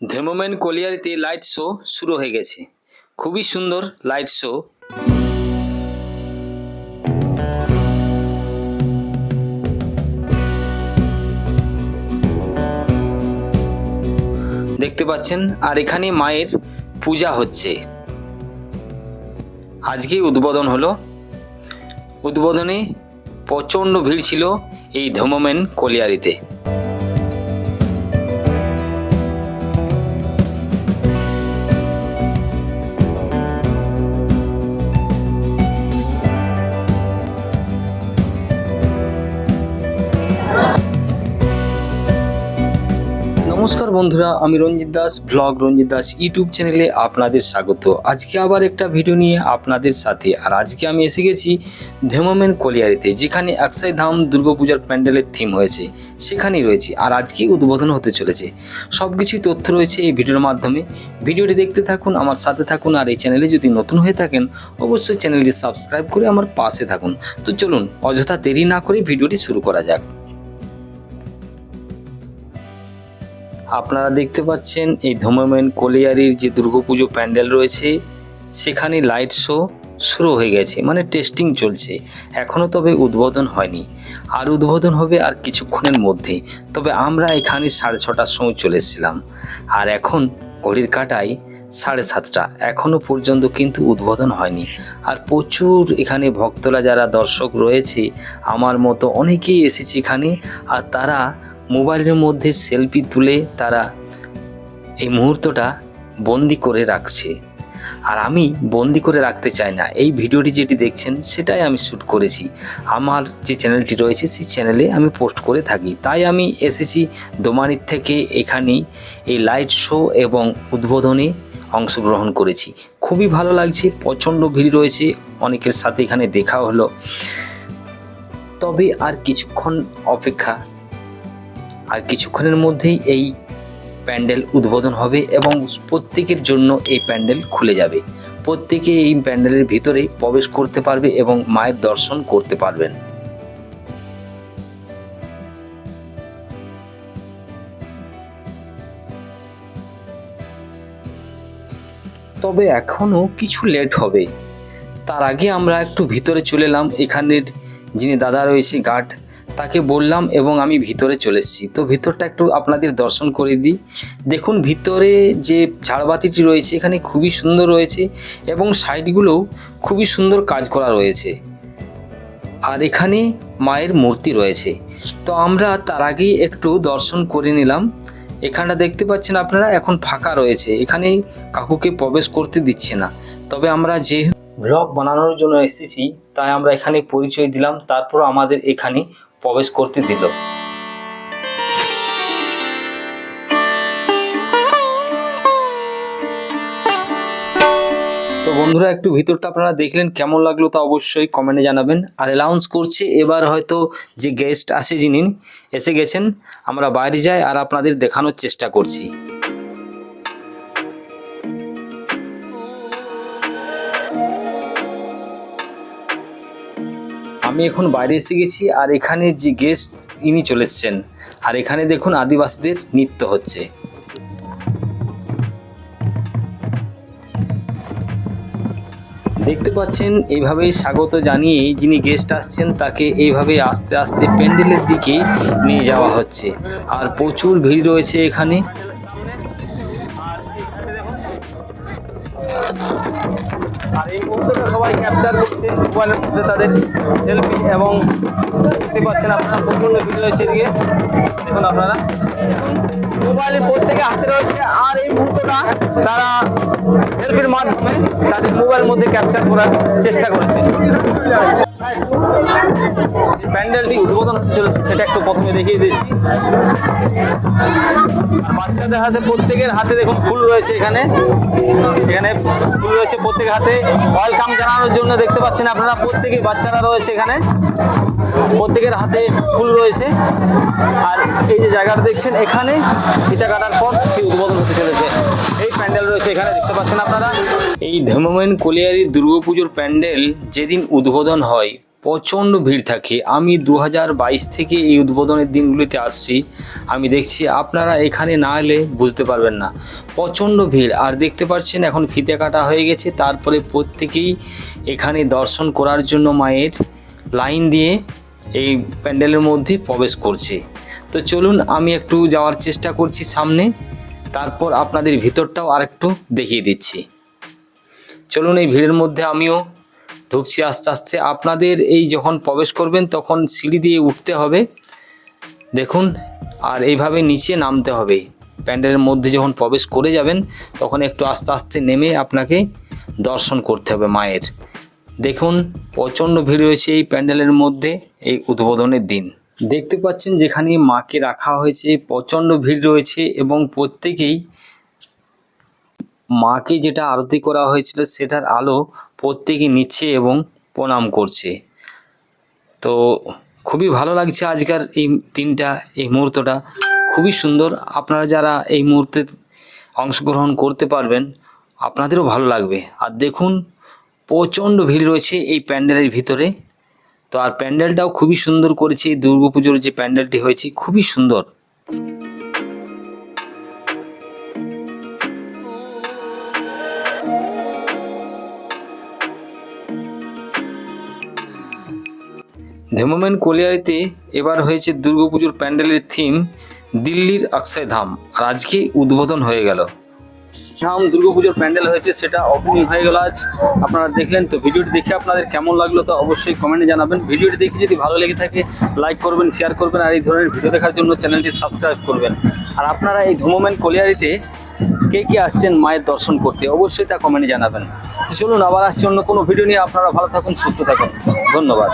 ধেমোমেন কলিয়ারিতে light show শুরু হয়ে গেছে। খুবই সুন্দর লাইট শো। দেখতে পাচ্ছেন, আর এখানে মায়ের পূজা হচ্ছে। আজকেই উদ্বোধন হলো। উদ্বোধনে প্রচণ্ড ভিড় ছিল এই ধর্মমেন কলিয়ারিতে। নমস্কার বন্ধুরা, আমি রঞ্জিত দাস, ব্লগ রঞ্জিত দাস ইউটিউব চ্যানেলে আপনাদের স্বাগত। আজকে আবার একটা ভিডিও নিয়ে আপনাদের সাথে। আর আজকে আমি এসে গেছি ধেমোমেন কলিয়ারিতে, যেখানে আকসাই ধাম দুর্গাপূজার প্যান্ডেলের থিম হয়েছে। সেখানেই রয়েছে, আর আজকেই উদ্বোধন হতে চলেছে। সব কিছুই তথ্য রয়েছে এই ভিডিওর মাধ্যমে। ভিডিওটি দেখতে থাকুন, আমার সাথে থাকুন, আর এই চ্যানেলে যদি নতুন হয়ে থাকেন, অবশ্যই চ্যানেলটি সাবস্ক্রাইব করে আমার পাশে থাকুন। তো চলুন, অযথা দেরি না করে ভিডিওটি শুরু করা যাক। আপনারা দেখতে পাচ্ছেন এই ধর্মমেন কলিয়ারির যে দুর্গাপুজো প্যান্ডেল রয়েছে, সেখানে লাইট শো শুরু হয়ে গেছে মানে টেস্টিং চলছে। এখনও তবে উদ্বোধন হয়নি। আর উদ্বোধন হবে আর কিছুক্ষণের মধ্যে। তবে আমরা এখানে সাড়ে ছটার সময় চলে এসেছিলাম। আর এখন ঘড়ির কাটায় সাড়ে সাতটা। এখনও পর্যন্ত কিন্তু উদ্বোধন হয়নি। আর প্রচুর এখানে ভক্তরা যারা দর্শক রয়েছে, আমার মতো অনেকেই এসেছে এখানে। আর তারা মোবাইলের মধ্যে সেলফি তুলে তারা এই মুহূর্তটা বন্দি করে রাখছে। আর আমি বন্দি করে রাখতে চাই না। এই ভিডিওটি যেটি দেখছেন, সেটাই আমি শ্যুট করেছি। আমার যে চ্যানেলটি রয়েছে, সেই চ্যানেলে আমি পোস্ট করে থাকি। তাই আমি এসেছি দোমানির থেকে এখানেই এই লাইট শো এবং উদ্বোধনে অংশগ্রহণ করেছি। খুবই ভালো লাগছে, প্রচণ্ড ভিড় রয়েছে, অনেকের সাথে এখানে দেখা হলো। তবে আর কিছুক্ষণ অপেক্ষা আর কিছুক্ষণের মধ্যেই এই প্যান্ডেল উদ্বোধন হবে এবং প্রত্যেকের জন্য এই প্যান্ডেল খুলে যাবে। প্রত্যেকে এই প্যান্ডেলের ভিতরে প্রবেশ করতে পারবে এবং মায়ের দর্শন করতে পারবেন। তবে এখনও কিছু লেট হবে। তার আগে আমরা একটু ভিতরে চলে এলাম। এখানের যিনি দাদা রয়েছে, গার্ড তাকে বললাম এবং আমি ভিতরে চলে এসেছি। তো ভিতরটা একটু আপনাদের দর্শন করে দিই। দেখুন, ভিতরে যে ঝাড়বাতিটি রয়েছে, এখানে খুবই সুন্দর রয়েছে এবং সাইডগুলোও খুবই সুন্দর কাজ করা রয়েছে। আর এখানে মায়ের মূর্তি রয়েছে। তো আমরা তার আগেই একটু দর্শন করে নিলাম। এখানটা দেখতে পাচ্ছেন আপনারা, এখন ফাঁকা রয়েছে। এখানে কাকুকে প্রবেশ করতে দিচ্ছে না। তবে আমরা যে ব্লগ বানানোর জন্য এসেছি, তাই আমরা এখানে পরিচয় দিলাম। তারপর আমাদের এখানে প্রবেশ করতে দিল। তো বন্ধুরা, একটু ভিতরটা আপনারা দেখলেন কেমন লাগল তা অবশ্যই কমেন্টে জানাবেন। আর অ্যালাউন্স করছি, এবার হয়তো যে গেস্ট আসে যিনি, এসে গেছেন, আমরা বাইরে যাই আর আপনাদের দেখানোর চেষ্টা করছি। আমি এখন বাইরে এসে গেছি আর এখানে যে গেস্ট ইনি চলে এসছেন। আর এখানে দেখুন আদিবাসীদের নৃত্য হচ্ছে। দেখতে পাচ্ছেন এইভাবেই স্বাগত জানিয়ে যিনি গেস্ট আসছেন, তাকে এইভাবে আস্তে আস্তে প্যান্ডেলের দিকে নিয়ে যাওয়া হচ্ছে। আর প্রচুর ভিড় রয়েছে এখানে। আর এই মুহূর্তটা সবাই ক্যাপচার করছে মোবাইলের মধ্যে তাদের সেলফি এবং দেখতে পাচ্ছেন আপনারা প্রচণ্ড ভিড় রয়েছে এদিকে। দেখুন আপনারা। মোবাইলের প্রত্যেকে হাতে রয়েছে আর এই মুহূর্তটা তারা সেলফির মাধ্যমে তাদের মোবাইলের মধ্যে ক্যাপচার করার চেষ্টা করেছে। যে প্যান্ডেলটি উদ্বোধন হতে চলেছে, সেটা একটু প্রথমে দেখিয়ে দিচ্ছি। বাচ্চাদের হাতে প্রত্যেকের হাতে দেখুন ফুল রয়েছে এখানে। এখানে ফুল রয়েছে প্রত্যেকের হাতে। ওয়েলকাম জানানোর জন্য দেখতে পাচ্ছেন আপনারা প্রত্যেকেই বাচ্চারা রয়েছে এখানে। প্রত্যেকের হাতে ফুল রয়েছে। আর এই যে জায়গাটা দেখছেন, এখানে ইটা কাটার পর সেই উদ্বোধন হতে চলেছে। এই প্যান্ডেল রয়েছে এখানে, দেখতে পাচ্ছেন আপনারা? এই ধর্মমেন কলিয়ারি দুর্গাপুজোর প্যান্ডেল যেদিন উদ্বোধন হয়, প্রচণ্ড ভিড় থাকে। আমি দু থেকে এই উদ্বোধনের দিনগুলিতে আসছি। আমি দেখছি আপনারা এখানে না এলে বুঝতে পারবেন না। প্রচণ্ড ভিড়। আর দেখতে পাচ্ছেন, এখন ফিতে কাটা হয়ে গেছে। তারপরে প্রত্যেকেই এখানে দর্শন করার জন্য মায়ের লাইন দিয়ে এই প্যান্ডেলের মধ্যে প্রবেশ করছে। তো চলুন, আমি একটু যাওয়ার চেষ্টা করছি সামনে। তারপর আপনাদের ভিতরটাও আরেকটু দেখিয়ে দিচ্ছি। চলুন, এই ভিড়ের মধ্যে আমিও ঢুকছি আস্তে আস্তে। আপনাদের এই যখন প্রবেশ করবেন, তখন সিঁড়ি দিয়ে উঠতে হবে। দেখুন, আর এইভাবে নিচে নামতে হবে। প্যান্ডেলের মধ্যে যখন প্রবেশ করে যাবেন, তখন একটু আস্তে আস্তে নেমে আপনাকে দর্শন করতে হবে মায়ের। দেখুন, প্রচণ্ড ভিড় রয়েছে এই প্যান্ডেলের মধ্যে এই উদ্বোধনের দিন। দেখতে পাচ্ছেন যেখানে মাকে রাখা হয়েছে, প্রচণ্ড ভিড় রয়েছে এবং প্রত্যেকেই মাকে যেটা আরতি করা হয়েছিল সেটার আলো প্রত্যেকে নিচ্ছে এবং প্রণাম করছে। তো খুবই ভালো লাগছে আজকের এই দিনটা, এই মুহূর্তটা। খুবই সুন্দর। আপনারা যারা এই মুহূর্তে অংশগ্রহণ করতে পারবেন, আপনাদেরও ভালো লাগবে। আর দেখুন, প্রচণ্ড ভিড় রয়েছে এই প্যান্ডেলের ভিতরে। তো আর প্যান্ডেলটাও খুবই সুন্দর করেছে, এই দুর্গাপুজোর যে প্যান্ডেলটি হয়েছে, খুবই সুন্দর। ধেমোমেন কলিয়ারিতে এবার হয়েছে দুর্গাপুজোর প্যান্ডেলের থিম দিল্লির অক্ষয় ধাম। আর আজকে উদ্বোধন হয়ে গেল? ধাম দুর্গাপুজোর প্যান্ডেল হয়েছে, সেটা ওপেনিং হয়ে গেল আজ। আপনারা দেখলেন তো, ভিডিওটি দেখে আপনাদের কেমন লাগল তো অবশ্যই কমেন্টে জানাবেন। ভিডিওটি দেখে যদি ভালো লেগে থাকে লাইক করবেন শেয়ার করবেন, আর এই ধরনের ভিডিও দেখার জন্য চ্যানেলটি সাবস্ক্রাইব করবেন। আর আপনারা এই ধুমোমেন কলিয়ারিতে কে কে আসছেন মায়ের দর্শন করতে, অবশ্যই তা কমেন্টে জানাবেন। চলুন, আবার আসছি অন্য কোনো ভিডিও নিয়ে। আপনারা ভালো থাকুন, সুস্থ থাকুন। ধন্যবাদ।